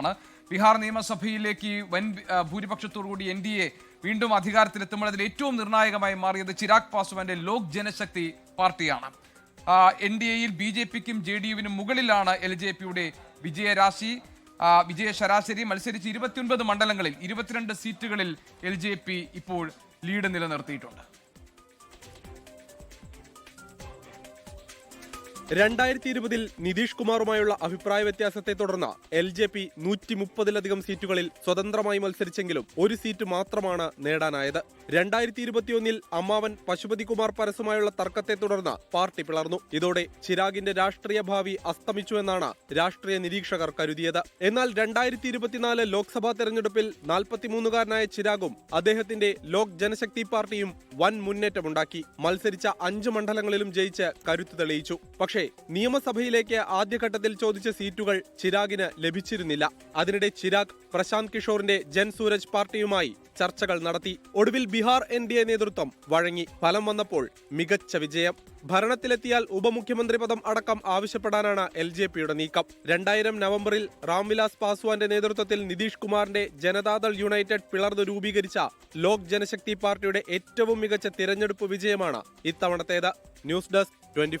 ആണ്. ബീഹാർ നിയമസഭയിലേക്ക് വൻ ഭൂരിപക്ഷത്തോടുകൂടി എൻ ഡി എ വീണ്ടും അധികാരത്തിലെത്തുമ്പോൾ അതിൽ ഏറ്റവും നിർണായകമായി മാറിയത് ചിരാഗ് പാസ്വാന്റെ ലോക് ജനശക്തി പാർട്ടിയാണ്. എൻ ഡി എയിൽ ബി ജെ പിക്കും ജെ ഡി യുവിനും മുകളിലാണ് എൽ ജെ പിയുടെ വിജയരാശി. വിജയ ശരാശരി മത്സരിച്ച് ഇരുപത്തിയൊൻപത് മണ്ഡലങ്ങളിൽ ഇരുപത്തിരണ്ട് സീറ്റുകളിൽ എൽ ജെ പി ഇപ്പോൾ ലീഡ് നിലനിർത്തിയിട്ടുണ്ട്. രണ്ടായിരത്തി ഇരുപതിൽ നിതീഷ് കുമാറുമായുള്ള അഭിപ്രായ വ്യത്യാസത്തെ തുടർന്ന് എൽ ജെ പി നൂറ്റി മുപ്പതിലധികം സീറ്റുകളിൽ സ്വതന്ത്രമായി മത്സരിച്ചെങ്കിലും ഒരു സീറ്റ് മാത്രമാണ് നേടാനായത്. രണ്ടായിരത്തി ഇരുപത്തിയൊന്നിൽ അമ്മാവൻ പശുപതി കുമാർ പരസുമായുള്ള തർക്കത്തെ തുടർന്ന് പാർട്ടി പിളർന്നു. ഇതോടെ ചിരാഗിന്റെ രാഷ്ട്രീയ ഭാവി അസ്തമിച്ചുവെന്നാണ് രാഷ്ട്രീയ നിരീക്ഷകർ കരുതിയത്. എന്നാൽ രണ്ടായിരത്തി ഇരുപത്തിനാല് ലോക്സഭാ തെരഞ്ഞെടുപ്പിൽ നാൽപ്പത്തിമൂന്നുകാരനായ ചിരാഗും അദ്ദേഹത്തിന്റെ ലോക് ജനശക്തി പാർട്ടിയും വൻ മുന്നേറ്റമുണ്ടാക്കി. മത്സരിച്ച അഞ്ച് മണ്ഡലങ്ങളിലും ജയിച്ച് കരുത്തു തെളിയിച്ചു. പക്ഷേ നിയമസഭയിലേക്ക് ആദ്യഘട്ടത്തിൽ ചോദിച്ച സീറ്റുകൾ ചിരാഗിന് ലഭിച്ചിരുന്നില്ല. അതിനിടെ ചിരാഗ് പ്രശാന്ത് കിഷോറിന്റെ ജൻ സൂരജ് പാർട്ടിയുമായി ചർച്ചകൾ നടത്തി. ഒടുവിൽ ബീഹാർ എൻ ഡി എ നേതൃത്വം വഴങ്ങി. ഫലം വന്നപ്പോൾ മികച്ച വിജയം. ഭരണത്തിലെത്തിയാൽ ഉപമുഖ്യമന്ത്രി പദം അടക്കം ആവശ്യപ്പെടാനാണ് എൽ ജെ പിയുടെ നീക്കം. രണ്ടായിരം നവംബറിൽ രാംവിലാസ് പാസ്വാന്റെ നേതൃത്വത്തിൽ നിതീഷ് കുമാറിന്റെ ജനതാദൾ യുണൈറ്റഡ് പിളർന്നു രൂപീകരിച്ച ലോക് ജനശക്തി പാർട്ടിയുടെ ഏറ്റവും മികച്ച തിരഞ്ഞെടുപ്പ് വിജയമാണ് ഇത്തവണത്തേത്. News desk twenty